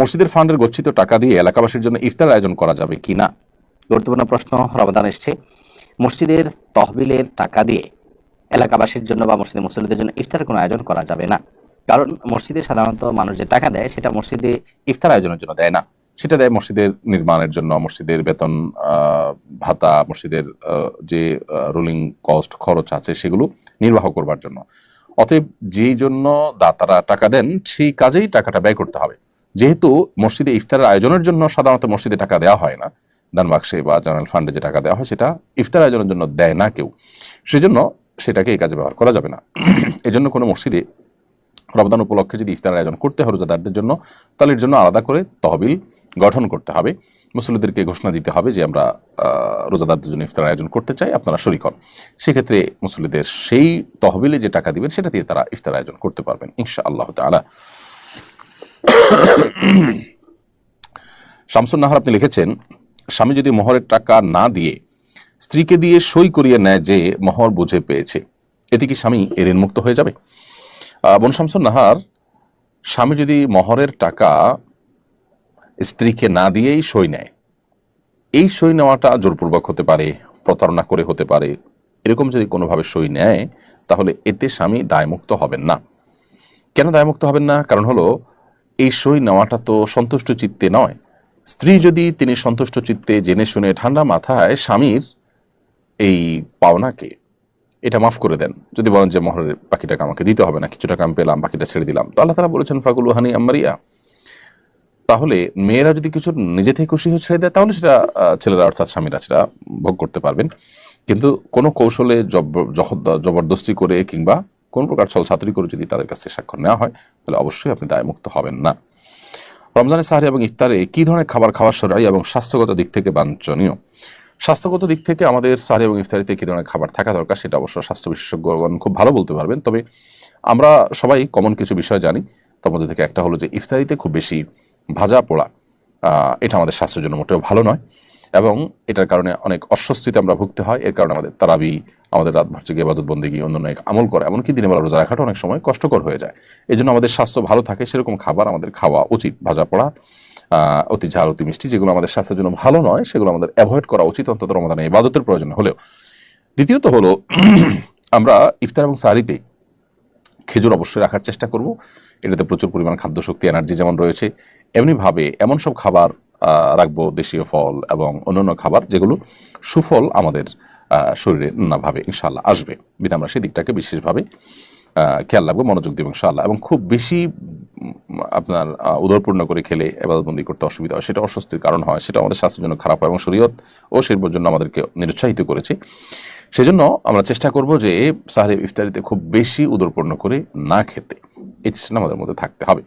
মসজিদের ফান্ডের গচ্ছিত টাকা দিয়ে এলাকাবাসীর জন্য ইফতার আয়োজন করা যাবে কি না? গুরুত্বপূর্ণ প্রশ্ন রমাদান এসছে। মসজিদের তহবিলের টাকা দিয়ে এলাকাবাসীর জন্য বা মসজিদের মুসল্লিদের জন্য ইফতারের কোনো আয়োজন করা যাবে না। কারণ মসজিদে সাধারণত মানুষ যে টাকা দেয় সেটা মসজিদে ইফতার আয়োজনের জন্য দেয় না। সেটা দেয় মসজিদের নির্মাণের জন্য মসজিদের বেতন ভাতা মসজিদের যে রুলিং কস্ট খরচ আছে সেগুলো নির্বাহ করবার জন্য। অতএব যেই জন্য দাতারা টাকা দেন সেই কাজেই টাকাটা ব্যয় করতে হবে। যেহেতু মসজিদে ইফতারের আয়োজনের জন্য সাধারণত মসজিদে টাকা দেওয়া হয় না দান বাক্সে বা জেনারেল ফান্ডে যে টাকা দেওয়া হয় সেটা ইফতার আয়োজনের জন্য দেয় না কেউ। সেজন্য সেটাকে এই কাজে ব্যবহার করা যাবে না। এজন্য কোনো মসজিদে রমদান উপলক্ষে যদি ইফতার আয়োজন করতে হয় রোজাদারদের জন্য তাহলে এর জন্য আলাদা করে তহবিল গঠন করতে হবে। মুসল্লিদেরকে ঘোষণা দিতে হবে যে আমরা রোজাদারদের জন্য ইফতার আয়োজন করতে চাই, আপনারা শরিক হন। সেক্ষেত্রে মুসলিদের সেই তহবিলে যে টাকা দিবেন, সেটা দিয়ে তারা ইফতার আয়োজন করতে পারবেন ইনশা আল্লাহ তালা শামসুন নাহার আপনি লিখেছেন, স্বামী যদি মোহরের টাকা না দিয়ে স্ত্রীকে দিয়ে সই করিয়ে নেয় যে মোহর বুঝে পেয়েছে এটি কি স্বামী এর মুক্ত হয়ে যাবে? বোন শামসুন নাহার স্বামী যদি মহরের টাকা স্ত্রীকে না দিয়েই সই নেয়, এই সই নেওয়াটা জোরপূর্বক হতে পারে, প্রতারণা করে হতে পারে, এরকম যদি কোনোভাবে সই নেয়, তাহলে এতে স্বামী দায়মুক্ত হবেন না। কেন দায়মুক্ত হবেন না? কারণ হলো এই সই নেওয়াটা তো সন্তুষ্ট চিত্তে নয়। স্ত্রী যদি তিনি সন্তুষ্ট চিত্তে জেনে শুনে ঠান্ডা মাথায় স্বামীর এই পাওনাকে, এটা মাফ করে দেন। যদি বলেন যে, মহরের বাকি টাকা আমাকে দিতে হবে না, কিছু টাকা আমি পেলাম, বাকিটা ছেড়ে দিলাম। তো আল্লাহ তারা বলেছেন, ফাগুল হানি আম্মারিয়া। তাহলে মেয়েরা যদি কিছু নিজে থেকে খুশি হয়ে ছেড়ে দেয়, তাহলে সেটা ছেলেরা অর্থাৎ স্বামীরা সেটা ভোগ করতে পারবেন। কিন্তু কোনো কৌশলে জবরদস্তি করে কিংবা কোন প্রকার ছল ছাত্রী করে যদি তাদের কাছে স্বাক্ষর নেওয়া হয়, তাহলে অবশ্যই আপনি দায়মুক্ত হবেন না। রমজানের সাহারি এবং ইফতারে কি ধরনের খাবার খাওয়া সরাই এবং স্বাস্থ্যগত দিক থেকে বাঞ্ছনীয়? স্বাস্থ্যগত দিক থেকে আমাদের সাহারি এবং ইফতারিতে কি ধরনের খাবার থাকা দরকার সেটা অবশ্য স্বাস্থ্য বিশেষজ্ঞগণ খুব ভালো বলতে পারবেন। তবে আমরা সবাই কমন কিছু বিষয় জানি, তার মধ্যে থেকে একটা হলো যে ইফতারিতে খুব বেশি ভাজা পোড়া এটা আমাদের স্বাস্থ্যের জন্য মোটেও ভালো নয়। এবং এটার কারণে অনেক অস্বস্তিতে আমরা ভুগতে হয়, এর কারণে আমাদের তারাবি আমাদের রাত ভার্যিক ইবাদত বন্দিগি অন্যান্য এক আমল করে। এমনকি দিনে বেলা রোজা রাখাটা অনেক সময় কষ্টকর হয়ে যায়। এই জন্য আমাদের স্বাস্থ্য ভালো থাকে, সেরকম খাবার আমাদের খাওয়া উচিত। ভাজা পোড়া অতি ঝাল, অতি মিষ্টি, যেগুলো আমাদের স্বাস্থ্যের জন্য ভালো নয়, সেগুলো আমাদের অ্যাভয়েড করা উচিত। অন্তত রমাদানে ইবাদতের প্রয়োজন হলেও। দ্বিতীয়ত হলো, আমরা ইফতার এবং সারিতে খেজুর অবশ্যই রাখার চেষ্টা করব। এটাতে প্রচুর পরিমাণ খাদ্য শক্তি এনার্জি যেমন রয়েছে, এমনিভাবে এমন সব খাবার রাখব, দেশীয় ফল এবং অন্যান্য খাবার যেগুলো সুফল আমাদের শরীরে নানাভাবে ইনশাল্লাহ আসবে। বিধে আমরা সেই দিকটাকে বিশেষভাবে খেয়াল রাখব, মনোযোগ দিব ইনশাল্লাহ এবং খুব বেশি আপনার উদরপূর্ণ করে খেলে এবাদতবন্দি করতে অসুবিধা হয়। সেটা অস্বস্তির কারণ হয়, সেটা আমাদের স্বাস্থ্যের জন্য খারাপ হয় এবং শরীয়ত ও শিল্পের জন্য আমাদেরকে নিরুৎসাহিত করেছে। সেজন্য আমরা চেষ্টা করব যে সাহারি ইফতারিতে খুব বেশি উদরপূর্ণ করে না খেতে। এই চেষ্টা আমাদের মধ্যে থাকতে হবে।